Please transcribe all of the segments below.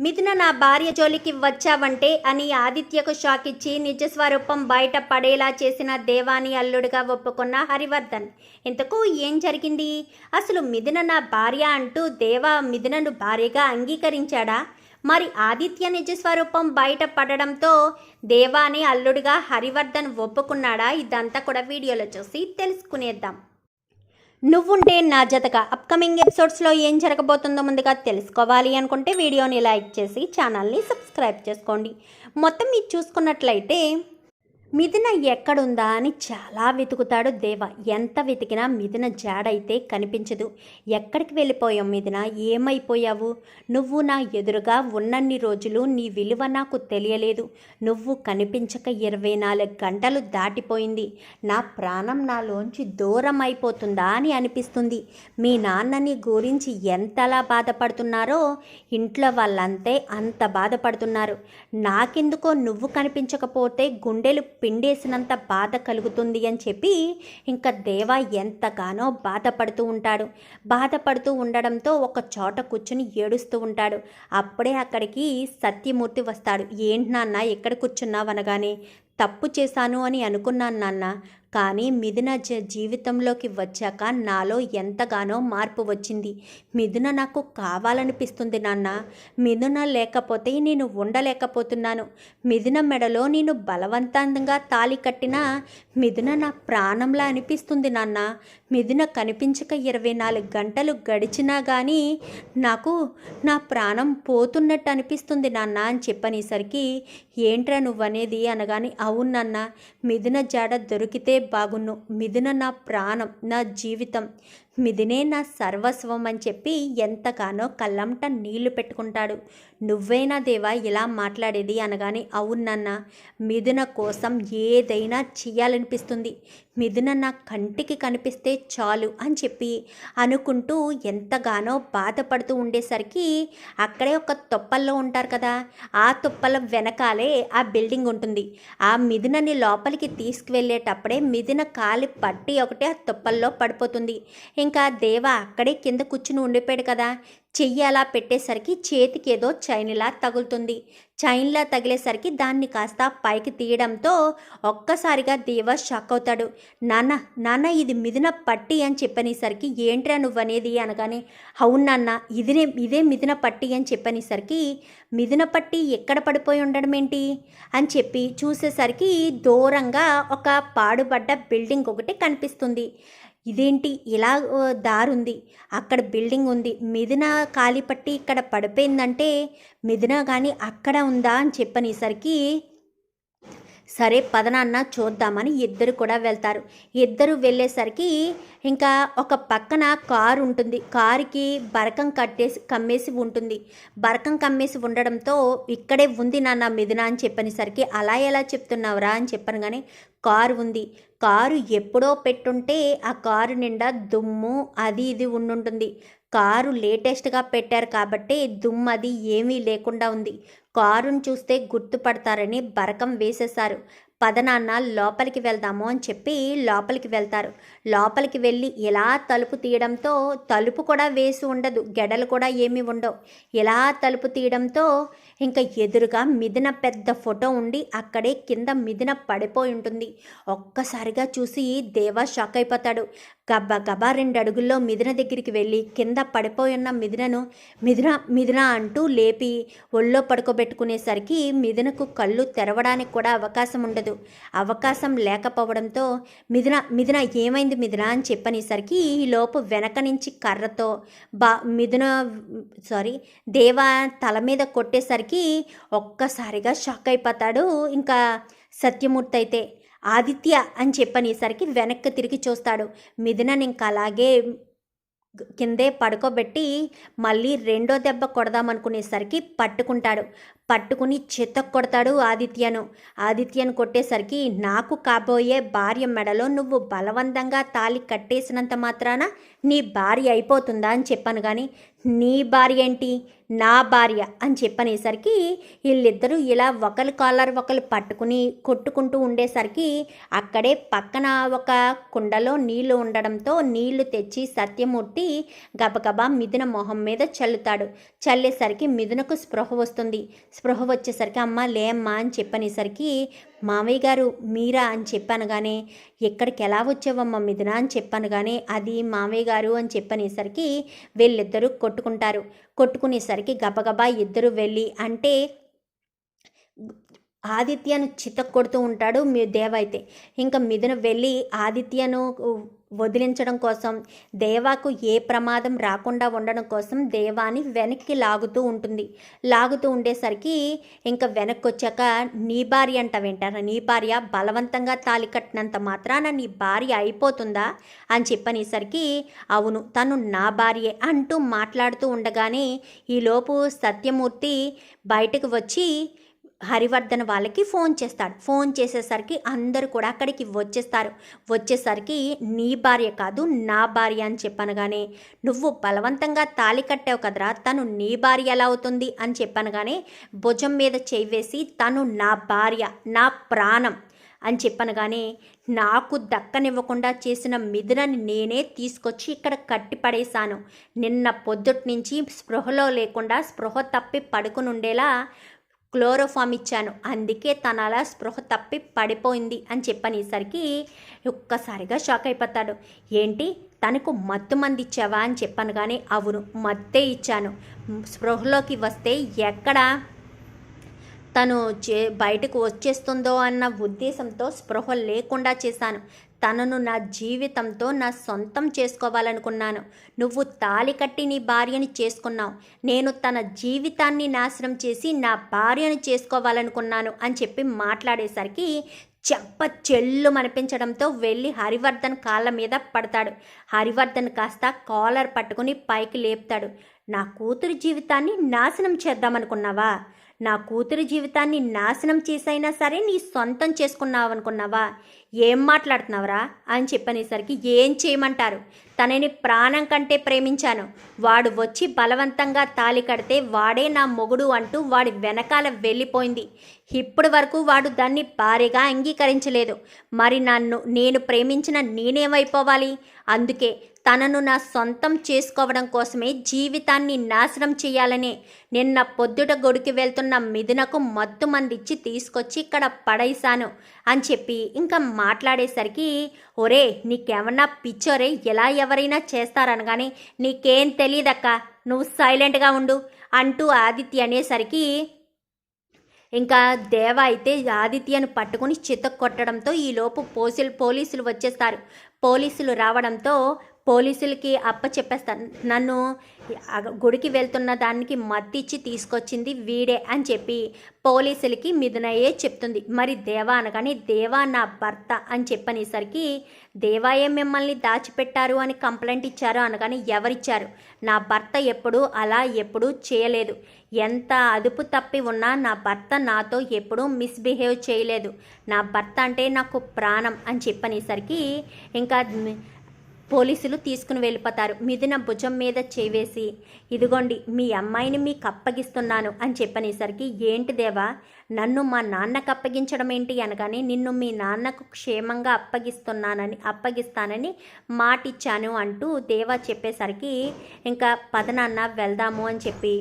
మిథున నా భార్య జోలికి వచ్చావంటే అని ఆదిత్యకు షాక్ ఇచ్చి నిజస్వరూపం బయట పడేలా చేసిన దేవాని అల్లుడిగా ఒప్పుకున్న హరివర్ధన్. ఇంతకు ఏం జరిగింది? అసలు మిథున నా భార్య అంటూ దేవా మిథునను భార్యగా అంగీకరించాడా? మరి ఆదిత్య నిజస్వరూపం బయట పడడంతో దేవాని అల్లుడిగా హరివర్ధన్ ఒప్పుకున్నాడా? ఇదంతా కూడా వీడియోలో చూసి తెలుసుకునేద్దాం. నువ్వుంటే నా జతగా అప్కమింగ్ ఎపిసోడ్స్లో ఏం జరగబోతుందో ముందుగా తెలుసుకోవాలి అనుకుంటే వీడియోని లైక్ చేసి ఛానల్ని సబ్స్క్రైబ్ చేసుకోండి. మొత్తం మీరు చూసుకున్నట్లయితే మిథున ఎక్కడుందా అని చాలా వెతుకుతాడు దేవ. ఎంత వెతికినా మిథున జాడైతే కనిపించదు. ఎక్కడికి వెళ్ళిపోయావు మిథున? ఏమైపోయావు? నువ్వు నా ఎదురుగా ఉన్నన్ని రోజులు నీ విలువ నాకు తెలియలేదు. నువ్వు కనిపించక ఇరవై నాలుగు గంటలు దాటిపోయింది. నా ప్రాణం నాలోంచి దూరం అయిపోతుందా అని అనిపిస్తుంది. మీ నాన్నని గురించి ఎంతలా బాధపడుతున్నారో ఇంట్లో వాళ్ళంతే అంత బాధపడుతున్నారు. నాకెందుకో నువ్వు కనిపించకపోతే గుండెలు పిండేసినంత బాధ కలుగుతుంది అని చెప్పి ఇంకా దేవ ఎంతగానో బాధపడుతూ ఉంటాడు. బాధపడుతూ ఉండడంతో ఒక చోట కూర్చుని ఏడుస్తూ ఉంటాడు. అప్పుడే అక్కడికి సత్యమూర్తి వస్తాడు. ఏంటి నాన్న ఎక్కడ కూర్చున్నావు? అనగానే తప్పు చేశాను అని అనుకున్నాను నాన్న. కానీ మిథున జ జీవితంలోకి వచ్చాక నాలో ఎంతగానో మార్పు వచ్చింది. మిథున నాకు కావాలనిపిస్తుంది నాన్న. మిథున లేకపోతే నేను ఉండలేకపోతున్నాను. మిథున మెడలో నేను బలవంతంగా తాలి కట్టినా మిథున నా ప్రాణంలా అనిపిస్తుంది నాన్న. మిథున కనిపించక ఇరవై నాలుగు గంటలు గడిచినా కానీ నాకు నా ప్రాణం పోతున్నట్టు అనిపిస్తుంది నాన్న అని చెప్పనేసరికి ఏంట్రా నువ్వనేది? అనగాని అవును మిథున జాడ దొరికితే బాగున్ను. మిథున నా ప్రాణం నా జీవితం. మిథునే నా సర్వస్వం అని చెప్పి ఎంతగానో కళ్ళంట నీళ్ళు పెట్టుకుంటాడు. నువ్వేనా దేవా ఇలా మాట్లాడేది అనగానే అవునన్న మిథున కోసం ఏదైనా చేయాలనిపిస్తుంది మిథున నా కంటికి కనిపిస్తే చాలు అని చెప్పి అనుకుంటూ ఎంతగానో బాధపడుతూ ఉండేసరికి అక్కడే ఒక తొప్పల్లో ఉంటారు కదా ఆ తొప్పల వెనకాలే ఆ బిల్డింగ్ ఉంటుంది. ఆ మిథునని లోపలికి తీసుకువెళ్ళేటప్పుడే మిథున కాలి పట్టి ఒకటి ఆ తొప్పల్లో పడిపోతుంది. ఇంకా దేవ అక్కడే కింద కూర్చుని ఉండిపోయాడు కదా. చెయ్యి అలా పెట్టేసరికి చేతికి ఏదో చైన్లా తగులుతుంది. చైన్లా తగిలేసరికి దాన్ని కాస్త పైకి తీయడంతో ఒక్కసారిగా దేవ షాక్ అవుతాడు. నాన్న నాన్న ఇది మిథున పట్టి అని చెప్పనేసరికి ఏంట్రా నువ్వనేది అనగానే అవును నాన్న ఇదినే ఇదే మిథున పట్టి అని చెప్పనేసరికి మిథున పట్టి ఎక్కడ పడిపోయి ఉండడం ఏంటి? అని చెప్పి చూసేసరికి దూరంగా ఒక పాడుబడ్డ బిల్డింగ్ ఒకటి కనిపిస్తుంది. ఇదేంటి? ఇలా ఓ, దారుంది. అక్కడ బిల్డింగ్ ఉంది. మిథున కాలిపట్టి ఇక్కడ పడిపోయిందంటే మిథున కానీ అక్కడ ఉందా అని చెప్పనేసరికి సరే పదనాన్న చూద్దామని ఇద్దరు కూడా వెళ్తారు. ఇద్దరు వెళ్ళేసరికి ఇంకా ఒక పక్కన కారు ఉంటుంది. కారుకి బరకం కట్టేసి కమ్మేసి ఉంటుంది. బరకం కమ్మేసి ఉండడంతో ఇక్కడే ఉంది నాన్న మిథున అని చెప్పనేసరికి అలా ఎలా చెప్తున్నావురా అని చెప్పను కానీ కారు ఉంది. కారు ఎప్పుడో పెట్టుంటే ఆ కారు నిండా దుమ్ము అది ఇది ఉండుంటుంది. కారు లేటెస్ట్గా పెట్టారు కాబట్టి దుమ్ము అది ఏమీ లేకుండా ఉంది. కారును చూస్తే గుర్తుపడతారని బరకం వేసేశారు. పదనాన్న లోపలికి వెళ్దాము అని చెప్పి లోపలికి వెళ్తారు. లోపలికి వెళ్ళి ఇలా తలుపు తీయడంతో తలుపు కూడా వేసి ఉండదు గెడలు కూడా ఏమి ఉండవు. ఇలా తలుపు తీయడంతో ఇంకా ఎదురుగా మిదిన పెద్ద ఫోటో ఉండి అక్కడే కింద మిదిన పడిపోయి ఉంటుంది. ఒక్కసారిగా చూసి దేవా షాక్ అయిపోతాడు. గబ్బా గబా రెండు అడుగుల్లో మిథున దగ్గరికి వెళ్ళి కింద పడిపోయున్న మిథునను మిథున మిథున అంటూ లేపి ఒళ్ళో పడుకోబెట్టుకునేసరికి మిథునకు కళ్ళు తెరవడానికి కూడా అవకాశం ఉండదు. అవకాశం లేకపోవడంతో మిథున మిథున ఏమైంది మిథున అని చెప్పనేసరికి ఈ లోపు వెనక నుంచి కర్రతో బా మిథున సారీ దేవా తల మీద కొట్టేసరికి ఒక్కసారిగా షాక్ అయిపోతాడు. ఇంకా సత్యమూర్తి అయితే ఆదిత్య అని చెప్పనేసరికి వెనక్కి తిరిగి చూస్తాడు. మిథునని ఇంకా అలాగే కిందే పడుకోబెట్టి మళ్ళీ రెండో దెబ్బ కొడదామనుకునేసరికి పట్టుకుంటాడు. పట్టుకుని చెత్త కొడతాడు ఆదిత్యను. ఆదిత్యను కొట్టేసరికి నాకు కాబోయే భార్య మెడలో నువ్వు బలవంతంగా తాలి కట్టేసినంత మాత్రాన నీ భార్య అయిపోతుందా అని చెప్పాను కానీ నీ భార్య ఏంటి? నా భార్య అని చెప్పనేసరికి వీళ్ళిద్దరూ ఇలా ఒకరి కాలర్ ఒకరు పట్టుకుని కొట్టుకుంటూ ఉండేసరికి అక్కడే పక్కన ఒక కుండలో నీళ్ళు ఉండడంతో నీళ్ళు తెచ్చి సత్యమూర్తి గబగబా మిథున మొహం మీద చల్లుతాడు. చల్లేసరికి మిథునకు స్పృహ వస్తుంది. స్పృహ వచ్చేసరికి అమ్మ లేమ్మా అని చెప్పనేసరికి మామయ్య గారు మీరా అని చెప్పాను కానీ ఎక్కడికి ఎలా వచ్చావమ్మా మిథున అని చెప్పాను కానీ అది మామయ్య గారు అని చెప్పనేసరికి వీళ్ళిద్దరూ కొట్టుకుంటారు. కొట్టుకునేసరికి గబగబా ఇద్దరు వెళ్ళి అంటే ఆదిత్యను చిత్త కొడుతూ ఉంటాడు మీ దేవ అయితే ఇంకా మిథున వెళ్ళి ఆదిత్యను వదిలించడం కోసం దేవాకు ఏ ప్రమాదం రాకుండా ఉండడం కోసం దేవాని వెనక్కి లాగుతూ ఉంటుంది. లాగుతూ ఉండేసరికి ఇంకా వెనక్కి వచ్చాక నీ భార్య అంట వింటారా. నీ భార్య బలవంతంగా తాలి కట్టినంత మాత్రాన నీ భార్య అయిపోతుందా అని చెప్పనేసరికి అవును తను నా భార్యే అంటూ మాట్లాడుతూ ఉండగానే ఈలోపు సత్యమూర్తి బయటకు వచ్చి హరివర్ధన్ వాళ్ళకి ఫోన్ చేస్తాడు. ఫోన్ చేసేసరికి అందరూ కూడా అక్కడికి వచ్చేస్తారు. వచ్చేసరికి నీ భార్య కాదు నా భార్య అని చెప్పనగానే నువ్వు బలవంతంగా తాళి కట్టావు కదరా తను నీ భార్య ఎలా అవుతుంది? అని చెప్పనగానే భుజం మీద చేయివేసి తను నా భార్య నా ప్రాణం అని చెప్పనగానే నాకు దక్కనివ్వకుండా చేసిన మిథునని నేనే తీసుకొచ్చి ఇక్కడ కట్టిపడేశాను. నిన్న పొద్దుటి నుంచి స్పృహలో లేకుండా స్పృహ తప్పి పడుకుని ఉండేలా క్లోరోఫామ్ ఇచ్చాను. అందుకే తన అలా స్పృహ తప్పి పడిపోయింది అని చెప్పనేసరికి ఒక్కసారిగా షాక్ అయిపోతాడు. ఏంటి? తనకు మత్తు మంది ఇచ్చావా అని చెప్పాను కానీ అవును మత్తే ఇచ్చాను. స్పృహలోకి వస్తే ఎక్కడ తను చే బయటకు వచ్చేస్తుందో అన్న ఉద్దేశంతో స్పృహ లేకుండా చేశాను. తనను నా జీవితంతో నా సొంతం చేసుకోవాలనుకున్నాను. నువ్వు తాలి కట్టి నీ భార్యని చేసుకున్నావు. నేను తన జీవితాన్ని నాశనం చేసి నా భార్యను చేసుకోవాలనుకున్నాను అని చెప్పి మాట్లాడేసరికి చెంప చెల్లు అనిపించడంతో వెళ్ళి హరివర్ధన్ కాళ్ళ మీద పడతాడు. హరివర్ధన్ కాస్త కాలర్ పట్టుకుని పైకి లేపుతాడు. నా కూతురి జీవితాన్ని నాశనం చేద్దామనుకున్నావా? నా కూతురి జీవితాన్ని నాశనం చేసైనా సరే నీ సొంతం చేసుకున్నావనుకున్నావా? ఏం మాట్లాడుతున్నావురా? అని చెప్పనేసరికి ఏం చేయమంటారు? తనని ప్రాణం కంటే ప్రేమించాను. వాడు వచ్చి బలవంతంగా తాలి కడితే వాడే నా మొగుడు అంటూ వాడి వెనకాల వెళ్ళిపోయింది. ఇప్పటి వరకు వాడు దాన్ని భారీగా అంగీకరించలేదు. మరి నన్ను నేను ప్రేమించిన నేనేమైపోవాలి? అందుకే తనను నా సొంతం చేసుకోవడం కోసమే జీవితాన్ని నాశనం చేయాలనే. నిన్న పొద్దుట గొడికి వెళ్తున్న మిథునకు మత్తు మందిచ్చి తీసుకొచ్చి ఇక్కడ పడేశాను. అని చెప్పి ఇంకా మాట్లాడేసరికి ఒరే నీకేమన్నా పిచ్చోరే ఎలా ఎవరైనా చేస్తారనగానే నీకేం తెలియదక్క నువ్వు సైలెంట్గా ఉండు అంటూ ఆదిత్య అనేసరికి ఇంకా దేవ అయితే ఆదిత్యను పట్టుకుని చిత్త కొట్టడంతో ఈలోపు పోసిల్ పోలీసులు వచ్చేస్తారు. పోలీసులు రావడంతో పోలీసులకి అప్ప చెప్పేస్తాను. నన్ను గుడికి వెళ్తున్న దానికి మత్తిచ్చి తీసుకొచ్చింది వీడే అని చెప్పి పోలీసులకి మిథునయ్యే చెప్తుంది. మరి దేవా అనగానే దేవా నా భర్త అని చెప్పనేసరికి దేవాయే మిమ్మల్ని దాచిపెట్టారు అని కంప్లైంట్ ఇచ్చారు అనగానే ఎవరిచ్చారు? నా భర్త ఎప్పుడు అలా ఎప్పుడూ చేయలేదు. ఎంత అదుపు తప్పి ఉన్నా నా భర్త నాతో ఎప్పుడూ మిస్బిహేవ్ చేయలేదు. నా భర్త అంటే నాకు ప్రాణం అని చెప్పనేసరికి ఇంకా పోలీసులు తీసుకుని వెళ్ళిపోతారు. మిథున భుజం మీద చేవేసి ఇదిగోండి మీ అమ్మాయిని మీకు అప్పగిస్తున్నాను అని చెప్పనేసరికి ఏంటి దేవా నన్ను మా నాన్నకు అప్పగించడం ఏంటి అనగానే నిన్ను మీ నాన్నకు క్షేమంగా అప్పగిస్తున్నానని అప్పగిస్తానని మాటిచ్చాను అంటూ దేవా చెప్పేసరికి ఇంకా పదనాన్న వెళ్దాము అని చెప్పి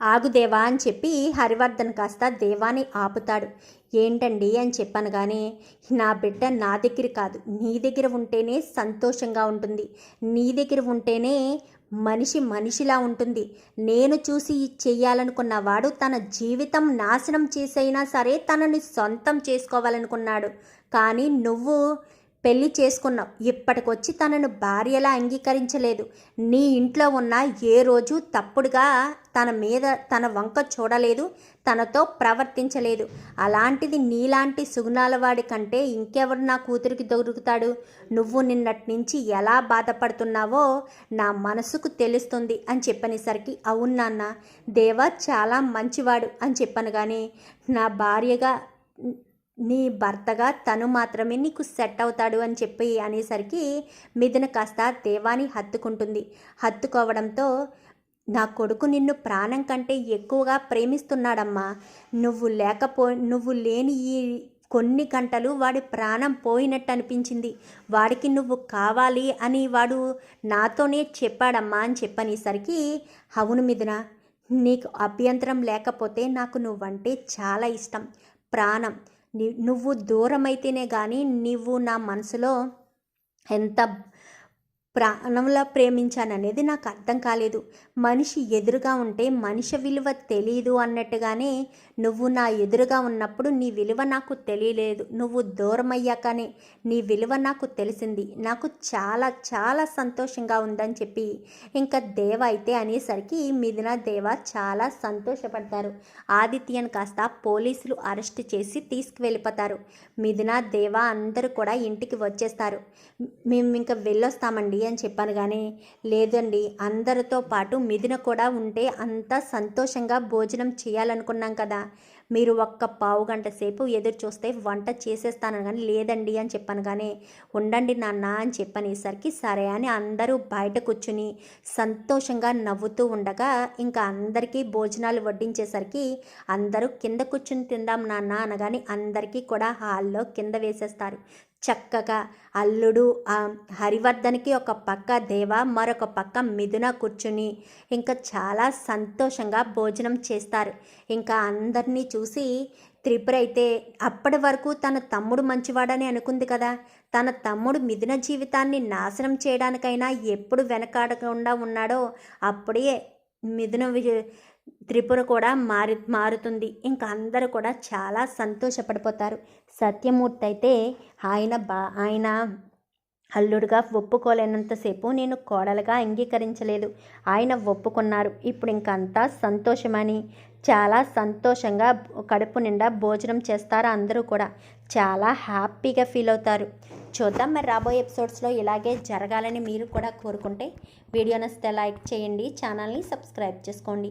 ఆగుదేవా అని చెప్పి హరివర్ధన్ కాస్త దేవాని ఆపుతాడు. ఏంటండి అని చెప్పాను కానీ నా బిడ్డ నా దగ్గర కాదు. నీ దగ్గర ఉంటేనే సంతోషంగా ఉంటుంది. నీ దగ్గర ఉంటేనే మనిషి మనిషిలా ఉంటుంది. నేను చూసి చేయాలనుకున్న వాడు తన జీవితం నాశనం చేసైనా సరే తనని సొంతం చేసుకోవాలనుకున్నాడు. కానీ నువ్వు పెళ్ళి చేసుకున్నావు ఇప్పటికొచ్చి తనను భార్యలా అంగీకరించలేదు. నీ ఇంట్లో ఉన్న ఏ రోజు తప్పుడుగా తన మీద తన వంక చూడలేదు. తనతో ప్రవర్తించలేదు. అలాంటిది నీలాంటి సుగుణాల వాడి కంటే ఇంకెవరు నా కూతురికి దొరుకుతాడు? నువ్వు నిన్నటి నుంచి ఎలా బాధపడుతున్నావో నా మనసుకు తెలుస్తుంది అని చెప్పనేసరికి అవును నాన్న దేవ చాలా మంచివాడు అని చెప్పాను కానీ నా భార్యగా నీ భర్తగా తను మాత్రమే నీకు సెట్ అవుతాడు అని చెప్పి అనేసరికి మిథున కాస్త దేవాని హత్తుకుంటుంది. హత్తుకోవడంతో నా కొడుకు నిన్ను ప్రాణం కంటే ఎక్కువగా ప్రేమిస్తున్నాడమ్మా. నువ్వు లేకపో నువ్వు లేని ఈ కొన్ని గంటలు వాడి ప్రాణం పోయినట్టు అనిపించింది. వాడికి నువ్వు కావాలి అని వాడు నాతోనే చెప్పాడమ్మా అని చెప్పనేసరికి అవును మిథున నీకు అభ్యంతరం లేకపోతే నాకు నువ్వంటే చాలా ఇష్టం. ప్రాణం నువ్వు దూరమైతేనే కానీ నువ్వు నా మనసులో ఎంత ప్రాణంలా ప్రేమించాననేది నాకు అర్థం కాలేదు. మనిషి ఎదురుగా ఉంటే మనిషి విలువ తెలియదు అన్నట్టుగానే నువ్వు నా ఎదురుగా ఉన్నప్పుడు నీ విలువ నాకు తెలియలేదు. నువ్వు దూరం అయ్యాకనే నీ విలువ నాకు తెలిసింది. నాకు చాలా చాలా సంతోషంగా ఉందని చెప్పి ఇంకా దేవ అయితే అనేసరికి మిథున దేవ చాలా సంతోషపడతారు. ఆదిత్యను కాస్త పోలీసులు అరెస్ట్ చేసి తీసుకువెళ్ళిపోతారు. మిథున దేవ అందరూ కూడా ఇంటికి వచ్చేస్తారు. మేము ఇంకా వెళ్ళొస్తామండి. అని చెప్పాను కానీ లేదండి. అందరితో పాటు మిథున కూడా ఉంటే అంత సంతోషంగా భోజనం చేయాలనుకున్నాం కదా. మీరు ఒక్క పావు గంట సేపు ఎదురు చూస్తే వంట చేసేస్తాను కానీ లేదండి అని చెప్పాను కానీ ఉండండి నాన్న అని చెప్పనేసరికి సరే అని అందరూ బయట కూర్చుని సంతోషంగా నవ్వుతూ ఉండగా ఇంకా అందరికీ భోజనాలు వడ్డించేసరికి అందరూ కింద కూర్చుని తిందాం నాన్న అనగానే అందరికీ కూడా హాల్లో కింద వేసేస్తారు. చక్కగా అల్లుడు ఆ హరివర్ధన్కి ఒక పక్క దేవ మరొక పక్క మిథున కూర్చుని ఇంకా చాలా సంతోషంగా భోజనం చేస్తారు. ఇంకా అందరినీ చూసి త్రిపుర అయితే అప్పటి వరకు తన తమ్ముడు మంచివాడని అనుకుంది కదా? తన తమ్ముడు మిథున జీవితాన్ని నాశనం చేయడానికైనా ఎప్పుడు వెనకాడకుండా ఉన్నాడో అప్పుడే మిథున త్రిపుర కూడా మారి మారుతుంది. ఇంకా అందరూ కూడా చాలా సంతోషపడిపోతారు. సత్యమూర్తి అయితే ఆయన బా ఆయన అల్లుడుగా ఒప్పుకోలేనంతసేపు నేను కోడలుగా అంగీకరించలేదు. ఆయన ఒప్పుకున్నారు. ఇప్పుడు ఇంకంతా సంతోషమని చాలా సంతోషంగా కడుపు నిండా భోజనం చేస్తారు అందరూ కూడా. చాలా హ్యాపీగా ఫీల్ అవుతారు. చూద్దాం మరి రాబోయే ఎపిసోడ్స్లో ఇలాగే జరగాలని మీరు కూడా కోరుకుంటే వీడియో నచ్చితే లైక్ చేయండి ఛానల్ని సబ్స్క్రైబ్ చేసుకోండి.